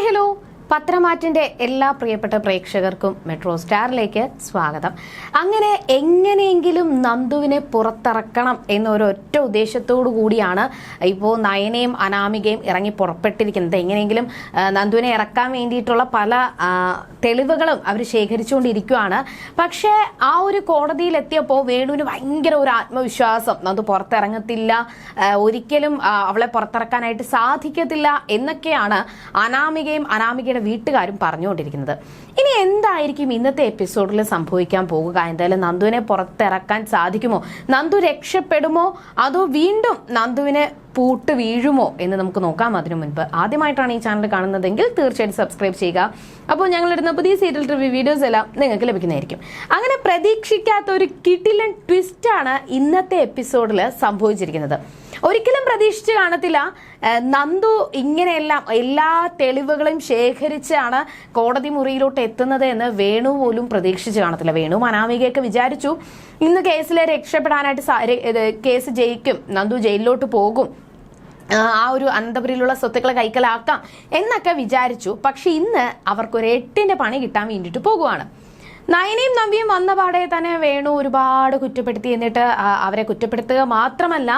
Hi hello പത്രമാറ്റിന്റെ എല്ലാ പ്രിയപ്പെട്ട പ്രേക്ഷകർക്കും മെട്രോ സ്റ്റാറിലേക്ക് സ്വാഗതം. അങ്ങനെ എങ്ങനെയെങ്കിലും നന്ദുവിനെ പുറത്തിറക്കണം എന്നൊരൊറ്റ ഉദ്ദേശത്തോടു കൂടിയാണ് ഇപ്പോൾ നയനയും അനാമികയും ഇറങ്ങി പുറപ്പെട്ടിരിക്കുന്നത്. എങ്ങനെയെങ്കിലും നന്ദുവിനെ ഇറക്കാൻ വേണ്ടിയിട്ടുള്ള പല തെളിവുകളും അവർ ശേഖരിച്ചുകൊണ്ടിരിക്കുകയാണ് പക്ഷേ ആ ഒരു കോടതിയിലെത്തിയപ്പോൾ വേണുവിന് ഭയങ്കര ഒരു ആത്മവിശ്വാസം. നന്ദു പുറത്തിറങ്ങത്തില്ല ഒരിക്കലും അവളെ പുറത്തിറക്കാനായിട്ട് സാധിക്കത്തില്ല എന്നൊക്കെയാണ് അനാമികയും അനാമികയുടെ വീട്ടുകാരും പറഞ്ഞുകൊണ്ടിരിക്കുന്നത്. ഇനി എന്തായിരിക്കും ഇന്നത്തെ എപ്പിസോഡിൽ സംഭവിക്കാൻ പോകുക? എന്തായാലും നന്ദുവിനെ പുറത്തിറക്കാൻ സാധിക്കുമോ? നന്ദു രക്ഷപ്പെടുമോ? അതോ വീണ്ടും നന്ദുവിനെ പൂട്ട് വീഴുമോ എന്ന് നമുക്ക് നോക്കാം അതിനു മുൻപ്. ആദ്യമായിട്ടാണ് ഈ ചാനൽ കാണുന്നതെങ്കിൽ തീർച്ചയായിട്ടും സബ്സ്ക്രൈബ് ചെയ്യുക. അപ്പോൾ ഞങ്ങളിടുന്ന പുതിയ സീരിയൽ റിവ്യൂ വീഡിയോസ് എല്ലാം നിങ്ങൾക്ക് ലഭിക്കുന്നതായിരിക്കും. അങ്ങനെ പ്രതീക്ഷിക്കാത്ത ഒരു കിട്ടിലൻ ട്വിസ്റ്റാണ് ഇന്നത്തെ എപ്പിസോഡിൽ സംഭവിച്ചിരിക്കുന്നത്. ഒരിക്കലും പ്രതീക്ഷിച്ച് കാണത്തില്ല. നന്ദു ഇങ്ങനെയെല്ലാം എല്ലാ തെളിവുകളും ശേഖരിച്ചാണ് കോടതി മുറിയിലോട്ട് എത്തുന്നത് എന്ന് വേണു പോലും പ്രതീക്ഷിച്ച് കാണത്തില്ല. വേണു അനാമികയൊക്കെ വിചാരിച്ചു. ഇന്ന് കേസിലെ രക്ഷപ്പെടാനായിട്ട് കേസ് ജയിക്കും. നന്ദു ജയിലിലോട്ട് പോകും. ആ ഒരു അനന്തപുരിയിലുള്ള സ്വത്തുക്കളെ കൈക്കലാക്കാം എന്നൊക്കെ വിചാരിച്ചു. പക്ഷെ ഇന്ന് അവർക്കൊരു എട്ടിന്റെ പണി കിട്ടാൻ വേണ്ടിയിട്ട് പോകുവാണ്. നയനയും നവ്യയും വന്ന പാടെ തന്നെ വേണു ഒരുപാട് കുറ്റപ്പെടുത്തി എന്നിട്ട് അവരെ കുറ്റപ്പെടുത്തുക മാത്രമല്ല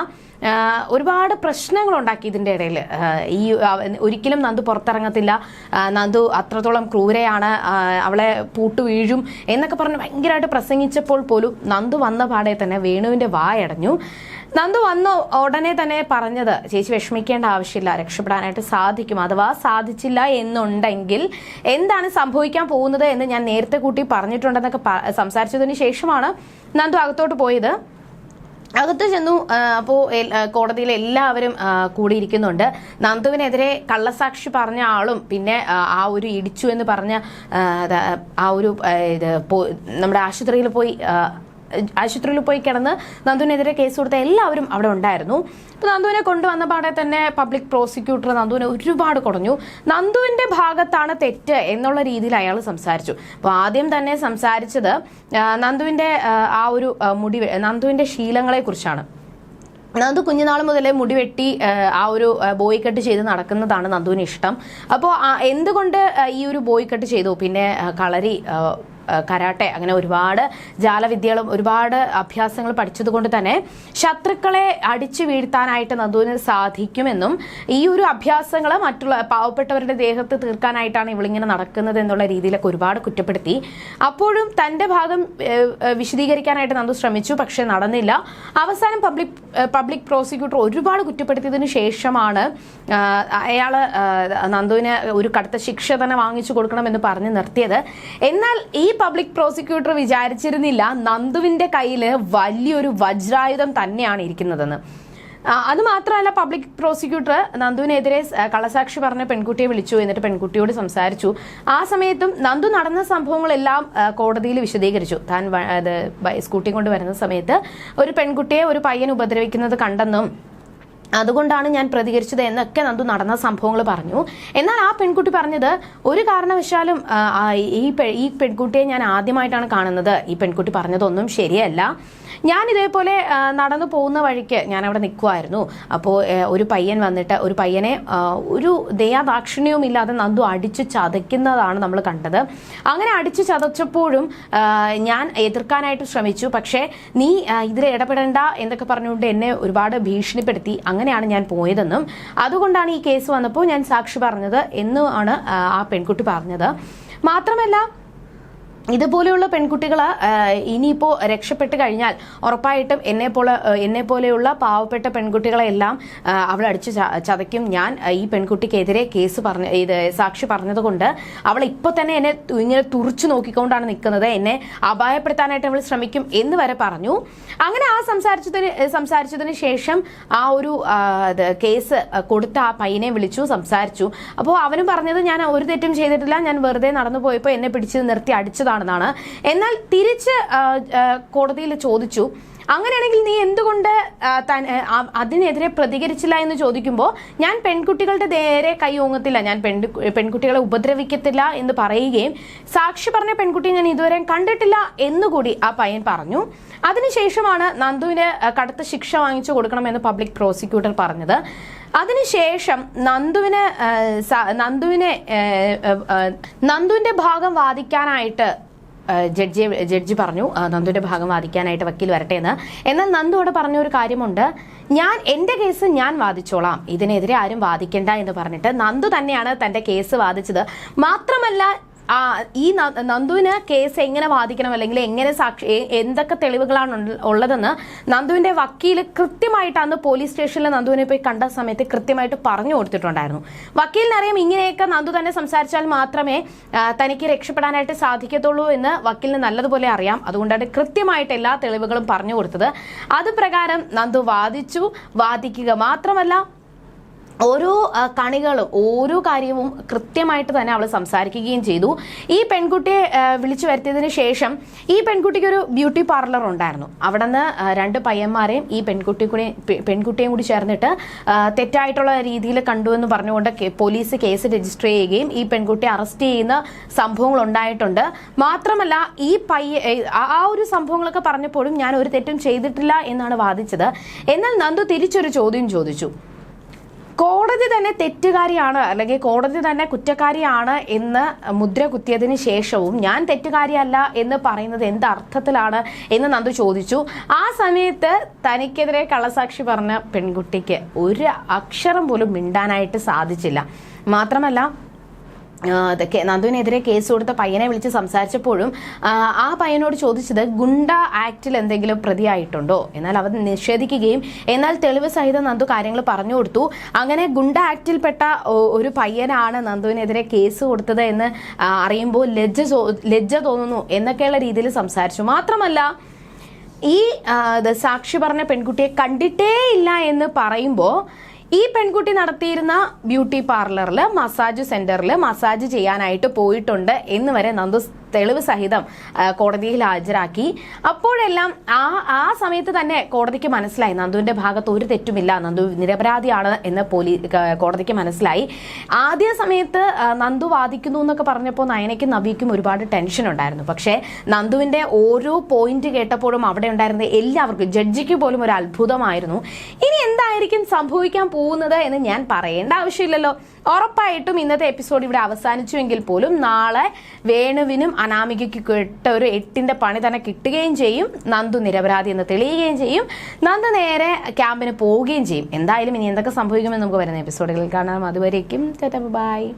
ഒരുപാട് പ്രശ്നങ്ങൾ ഉണ്ടാക്കി ഇതിന്റെ ഇടയിൽ. ഈ ഒരിക്കലും നന്ദു പുറത്തിറങ്ങത്തില്ല. നന്ദു അത്രത്തോളം ക്രൂരയാണ്. അവളെ പൂട്ടു വീഴും എന്നൊക്കെ പറഞ്ഞ് ഭയങ്കരമായിട്ട് പ്രസംഗിച്ചപ്പോൾ പോലും നന്ദു വന്ന പാടെ തന്നെ വേണുവിന്റെ വായടഞ്ഞു. നന്ദു വന്ന ഉടനെ തന്നെ പറഞ്ഞത് ചേച്ചി വിഷമിക്കേണ്ട ആവശ്യമില്ല രക്ഷപ്പെടാനായിട്ട് സാധിക്കും. അഥവാ സാധിച്ചില്ല എന്നുണ്ടെങ്കിൽ എന്താണ് സംഭവിക്കാൻ പോകുന്നത് എന്ന് ഞാൻ നേരത്തെ കൂട്ടി പറഞ്ഞിട്ടുണ്ടെന്നൊക്കെ സംസാരിച്ചതിന് ശേഷമാണ് നന്ദു അകത്തോട്ട് പോയത്. അകത്ത് ചെന്നു അപ്പോൾ കോടതിയിൽ എല്ലാവരും കൂടിയിരിക്കുന്നുണ്ട്. നന്ദുവിനെതിരെ കള്ളസാക്ഷി പറഞ്ഞ ആളും പിന്നെ ആ, ഒരു ഇടിച്ചു എന്ന് പറഞ്ഞ ആ, ഒരു നമ്മുടെ ആശുപത്രിയിൽ പോയി ആശുപത്രിയിൽ പോയി കിടന്ന് നന്ദുവിനെതിരെ കേസ് കൊടുത്ത എല്ലാവരും അവിടെ ഉണ്ടായിരുന്നു. അപ്പോൾ നന്ദുവിനെ കൊണ്ടുവന്ന പാടെ തന്നെ പബ്ലിക് പ്രോസിക്യൂട്ടർ നന്ദുവിനെ ഒരുപാട് കുറഞ്ഞു നന്ദുവിന്റെ ഭാഗത്താണ് തെറ്റ് എന്നുള്ള രീതിയിൽ അയാൾ സംസാരിച്ചു. അപ്പോൾ ആദ്യം തന്നെ സംസാരിച്ചത് നന്ദുവിന്റെ ആ, ഒരു മുടി നന്ദുവിന്റെ ശീലങ്ങളെ കുറിച്ചാണ്. നന്ദു കുഞ്ഞുനാൾ മുതലേ മുടി വെട്ടി ആ, ഒരു ബോയ് കട്ട് ചെയ്ത് നടക്കുന്നതാണ് നന്ദുവിന് ഇഷ്ടം. അപ്പോൾ എന്തുകൊണ്ട് ഈ ഒരു ബോയ് കട്ട് ചെയ്തു? പിന്നെ കളരി കരാട്ടെ അങ്ങനെ ഒരുപാട് ജാലവിദ്യകളും ഒരുപാട് അഭ്യാസങ്ങൾ പഠിച്ചതുകൊണ്ട് തന്നെ ശത്രുക്കളെ അടിച്ചു വീഴ്ത്താനായിട്ട് നന്ദുവിന് സാധിക്കുമെന്നും ഈ ഒരു അഭ്യാസങ്ങൾ മറ്റുള്ള പാവപ്പെട്ടവരുടെ ദേഹത്ത് തീർക്കാനായിട്ടാണ് ഇവളിങ്ങനെ നടക്കുന്നത് എന്നുള്ള രീതിയിലൊക്കെ ഒരുപാട് കുറ്റപ്പെടുത്തി. അപ്പോഴും തന്റെ ഭാഗം വിശദീകരിക്കാനായിട്ട് നന്ദു ശ്രമിച്ചു പക്ഷേ നടന്നില്ല. അവസാനം പബ്ലിക് പബ്ലിക് പ്രോസിക്യൂട്ടർ ഒരുപാട് കുറ്റപ്പെടുത്തിയതിനു ശേഷമാണ് അയാൾ നന്ദുവിന് ഒരു കടുത്ത ശിക്ഷ തന്നെ വാങ്ങിച്ചു കൊടുക്കണമെന്ന് പറഞ്ഞ് നിർത്തിയത്. എന്നാൽ ഈ പബ്ലിക് പ്രോസിക്യൂട്ടർ വിചാരിച്ചിരുന്നില്ല നന്ദുവിന്റെ കയ്യിൽ വലിയൊരു വജ്രായുധം തന്നെയാണ് ഇരിക്കുന്നതെന്ന്. അത് മാത്രമല്ല പബ്ലിക് പ്രോസിക്യൂട്ടർ നന്ദുവിനെതിരെ കളസാക്ഷി പറഞ്ഞ പെൺകുട്ടിയെ വിളിച്ചു എന്നിട്ട് പെൺകുട്ടിയോട് സംസാരിച്ചു. ആ സമയത്തും നന്ദു നടന്ന സംഭവങ്ങളെല്ലാം കോടതിയിൽ വിശദീകരിച്ചു. താൻ സ്കൂട്ടി കൊണ്ട് വരുന്ന സമയത്ത് ഒരു പെൺകുട്ടിയെ ഒരു പയ്യൻ ഉപദ്രവിക്കുന്നത് കണ്ടെന്നും അതുകൊണ്ടാണ് ഞാൻ പ്രതികരിച്ചത് എന്നൊക്കെ നന്ദു നടന്ന സംഭവങ്ങൾ പറഞ്ഞു. എന്നാൽ ആ പെൺകുട്ടി പറഞ്ഞത് ഒരു കാരണവശാലും ഈ ഈ പെൺകുട്ടിയെ ഞാൻ ആദ്യമായിട്ടാണ് കാണുന്നത്. ഈ പെൺകുട്ടി പറഞ്ഞതൊന്നും ശരിയല്ല. ഞാൻ ഇതേപോലെ നടന്നു പോകുന്ന വഴിക്ക് ഞാൻ അവിടെ നിൽക്കുമായിരുന്നു അപ്പോൾ ഒരു പയ്യൻ വന്നിട്ട് ഒരു പയ്യനെ ഒരു ദയാദാക്ഷിണ്യവും ഇല്ലാതെ നന്ദു അടിച്ച് ചതയ്ക്കുന്നതാണ് നമ്മൾ കണ്ടത്. അങ്ങനെ അടിച്ച് ചതച്ചപ്പോഴും ഞാൻ എതിർക്കാനായിട്ട് ശ്രമിച്ചു. പക്ഷേ നീ ഇതിൽ ഇടപെടേണ്ട എന്നൊക്കെ പറഞ്ഞുകൊണ്ട് എന്നെ ഒരുപാട് ഭീഷണിപ്പെടുത്തി. അങ്ങനെയാണ് ഞാൻ പോയതെന്നും അതുകൊണ്ടാണ് ഈ കേസ് വന്നപ്പോൾ ഞാൻ സാക്ഷി പറഞ്ഞത് എന്നുമാണ് ആ, ആ പെൺകുട്ടി പറഞ്ഞത്. മാത്രമല്ല ഇതുപോലെയുള്ള പെൺകുട്ടികൾ ഇനിയിപ്പോൾ രക്ഷപ്പെട്ട് കഴിഞ്ഞാൽ ഉറപ്പായിട്ടും എന്നെ പോലെ എന്നെ പോലെയുള്ള പാവപ്പെട്ട പെൺകുട്ടികളെല്ലാം അവൾ അടിച്ച് ചതയ്ക്കും. ഞാൻ ഈ പെൺകുട്ടിക്കെതിരെ കേസ് പറഞ്ഞ ഇത് സാക്ഷി പറഞ്ഞതുകൊണ്ട് അവൾ ഇപ്പോൾ തന്നെ എന്നെ ഇങ്ങനെ തുറച്ചു നോക്കിക്കൊണ്ടാണ് നിൽക്കുന്നത്. എന്നെ അപായപ്പെടുത്താനായിട്ട് അവൾ ശ്രമിക്കും എന്ന് വരെ പറഞ്ഞു. അങ്ങനെ ആ സംസാരിച്ചതിന് സംസാരിച്ചതിന് ശേഷം ആ ഒരു കേസ് കൊടുത്ത ആ പയ്യനെ വിളിച്ചു സംസാരിച്ചു. അപ്പോൾ അവനും പറഞ്ഞത് ഞാൻ ഒരു തെറ്റും ചെയ്തിട്ടില്ല. ഞാൻ വെറുതെ നടന്നു പോയപ്പോൾ എന്നെ പിടിച്ച് നിർത്തി അടിച്ചതാണെന്നാണ് എന്നാൽ തിരിച്ച് കോടതിയിൽ ചോദിച്ചു അങ്ങനെയാണെങ്കിൽ നീ എന്തുകൊണ്ട് അതിനെതിരെ പ്രതികരിച്ചില്ല എന്ന് ചോദിക്കുമ്പോൾ ഞാൻ പെൺകുട്ടികളുടെ നേരെ കൈ ഓങ്ങത്തില്ല ഞാൻ പെൺ പെൺകുട്ടികളെ ഉപദ്രവിക്കത്തില്ല എന്ന് പറയുകയും സാക്ഷി പറഞ്ഞ പെൺകുട്ടിയെ ഞാൻ ഇതുവരെ കണ്ടിട്ടില്ല എന്നുകൂടി ആ പയ്യൻ പറഞ്ഞു. അതിനുശേഷമാണ് നന്ദുവിന് കടുത്ത ശിക്ഷ വാങ്ങിച്ചു കൊടുക്കണമെന്ന് പബ്ലിക് പ്രോസിക്യൂട്ടർ പറഞ്ഞത്. അതിനുശേഷം നന്ദുവിന് നന്ദുവിനെ നന്ദുവിന്റെ ഭാഗം വാദിക്കാനായിട്ട് ജഡ്ജി ജഡ്ജി പറഞ്ഞു നന്ദുവിന്റെ ഭാഗം വാദിക്കാനായിട്ട് വക്കീൽ വരട്ടെ എന്ന്. എന്നാൽ നന്ദുവോട് പറഞ്ഞ ഒരു കാര്യമുണ്ട്. ഞാൻ എന്റെ കേസ് ഞാൻ വാദിച്ചോളാം. ഇതിനെതിരെ ആരും വാദിക്കണ്ട എന്ന് പറഞ്ഞിട്ട് നന്ദു തന്നെയാണ് തന്റെ കേസ് വാദിച്ചത്. മാത്രമല്ല ആ ഈ നന്ദുവിനെ കേസ് എങ്ങനെ വാദിക്കണം അല്ലെങ്കിൽ എങ്ങനെ സാക്ഷി എന്തൊക്കെ തെളിവുകളാണ് ഉള്ള- ഉള്ളതെന്ന് നന്ദുവിന്റെ വക്കീൽ കൃത്യമായിട്ട് അന്ന് പോലീസ് സ്റ്റേഷനിൽ നന്ദുവിനെ പോയി കണ്ട സമയത്ത് കൃത്യമായിട്ട് പറഞ്ഞു കൊടുത്തിട്ടുണ്ടായിരുന്നു. വക്കീലിനറിയാം ഇങ്ങനെയൊക്കെ നന്ദു തന്നെ സംസാരിച്ചാൽ മാത്രമേ തനിക്ക് രക്ഷപ്പെടാനായിട്ട് സാധിക്കത്തുള്ളൂ എന്ന് വക്കീലിന് നല്ലതുപോലെ അറിയാം. അതുകൊണ്ടാണ് കൃത്യമായിട്ട് എല്ലാ തെളിവുകളും പറഞ്ഞു കൊടുത്തത്. അത് പ്രകാരം നന്ദു വാദിച്ചു. വാദിക്കുക മാത്രമല്ല ഓരോ കണികളും ഓരോ കാര്യവും കൃത്യമായിട്ട് തന്നെ അവൾ സംസാരിക്കുകയും ചെയ്തു. ഈ പെൺകുട്ടിയെ വിളിച്ചു വരുത്തിയതിന് ശേഷം ഈ പെൺകുട്ടിക്ക് ഒരു ബ്യൂട്ടി പാർലർ ഉണ്ടായിരുന്നു. അവിടെ നിന്ന് രണ്ട് പയ്യന്മാരെയും ഈ പെൺകുട്ടി കൂടി പെൺകുട്ടിയും കൂടി ചേർന്നിട്ട് തെറ്റായിട്ടുള്ള രീതിയിൽ കണ്ടു എന്ന് പറഞ്ഞുകൊണ്ട് പോലീസ് കേസ് രജിസ്റ്റർ ചെയ്യുകയും ഈ പെൺകുട്ടി അറസ്റ്റ് ചെയ്യുന്ന സംഭവങ്ങൾ ഉണ്ടായിട്ടുണ്ട്. മാത്രമല്ല ഈ പയ്യ ആ ഒരു സംഭവങ്ങളൊക്കെ പറഞ്ഞപ്പോഴും ഞാൻ ഒരു തെറ്റും ചെയ്തിട്ടില്ല എന്നാണ് വാദിച്ചത്. എന്നാൽ നന്ദു തിരിച്ചൊരു ചോദ്യം ചോദിച്ചു. കോടതി തന്നെ തെറ്റുകാരിയാണ് അല്ലെങ്കിൽ കോടതി തന്നെ കുറ്റക്കാരിയാണ് എന്ന് മുദ്ര കുത്തിയതിന് ശേഷവും ഞാൻ തെറ്റുകാരിയല്ല എന്ന് പറയുന്നത് എന്ത് അർത്ഥത്തിലാണ് എന്ന് നന്ദു ചോദിച്ചു. ആ സമയത്ത് തനിക്കെതിരെ കള്ളസാക്ഷി പറഞ്ഞ പെൺകുട്ടിക്ക് ഒരു അക്ഷരം പോലും മിണ്ടാനായിട്ട് സാധിച്ചില്ല. മാത്രമല്ല നന്ദുവിനെതിരെ കേസ് കൊടുത്ത പയ്യനെ വിളിച്ച് സംസാരിച്ചപ്പോഴും ആ, പയ്യനോട് ചോദിച്ചത് ഗുണ്ട ആക്ടിൽ എന്തെങ്കിലും പ്രതിയായിട്ടുണ്ടോ? എന്നാൽ അവർ നിഷേധിക്കുകയും എന്നാൽ തെളിവ് സഹിതം നന്ദു കാര്യങ്ങൾ പറഞ്ഞു കൊടുത്തു. അങ്ങനെ ഗുണ്ട ആക്ടിൽപ്പെട്ട ഒരു പയ്യനാണ് നന്ദുവിനെതിരെ കേസ് കൊടുത്തത് എന്ന് അറിയുമ്പോൾ ലജ്ജ ലജ്ജ തോന്നുന്നു എന്നൊക്കെയുള്ള രീതിയിൽ സംസാരിച്ചു. മാത്രമല്ല ഈ സാക്ഷി പറഞ്ഞ പെൺകുട്ടിയെ കണ്ടിട്ടേ ഇല്ല എന്ന് പറയുമ്പോൾ ഈ പെൺകുട്ടി നടത്തിയിരുന്ന ബ്യൂട്ടി പാർലറിൽ മസാജ് സെന്ററിൽ മസാജ് ചെയ്യാനായിട്ട് പോയിട്ടുണ്ട് എന്ന് വരെ നന്ദു തെളിവ് സഹിതം കോടതിയിൽ ഹാജരാക്കി. അപ്പോഴെല്ലാം ആ ആ സമയത്ത് തന്നെ കോടതിക്ക് മനസ്സിലായി നന്ദുവിന്റെ ഭാഗത്ത് ഒരു തെറ്റുമില്ല നന്ദു നിരപരാധിയാണ് എന്ന് പോലീസ് കോടതിക്ക് മനസ്സിലായി. ആദ്യ സമയത്ത് നന്ദു വാദിക്കുന്നു എന്നൊക്കെ പറഞ്ഞപ്പോൾ നയനയ്ക്കും നവിക്കും ഒരുപാട് ടെൻഷൻ ഉണ്ടായിരുന്നു. പക്ഷേ നന്ദുവിന്റെ ഓരോ പോയിന്റ് കേട്ടപ്പോഴും അവിടെ ഉണ്ടായിരുന്ന എല്ലാവർക്കും ജഡ്ജിക്ക് പോലും ഒരു അത്ഭുതമായിരുന്നു. ഇനി എന്തായിരിക്കും സംഭവിക്കാൻ പോകുന്നത് എന്ന് ഞാൻ പറയേണ്ട ആവശ്യമില്ലല്ലോ. ഉറപ്പായിട്ടും ഇന്നത്തെ എപ്പിസോഡ് ഇവിടെ അവസാനിച്ചുവെങ്കിൽ പോലും നാളെ വേണുവിനും അനാമികയ്ക്ക് കിട്ട ഒരു എട്ടിന്റെ പണി തന്നെ കിട്ടുകയും ചെയ്യും. നന്ദു നിരപരാധി എന്ന് തെളിയുകയും ചെയ്യും. നന്ദു നേരെ ക്യാമ്പിന് പോവുകയും ചെയ്യും. എന്തായാലും ഇനി എന്തൊക്കെ സംഭവിക്കുമെന്ന് നമുക്ക് വരുന്ന എപ്പിസോഡുകളിൽ കാണാം. അതുവരേക്കും ബൈ.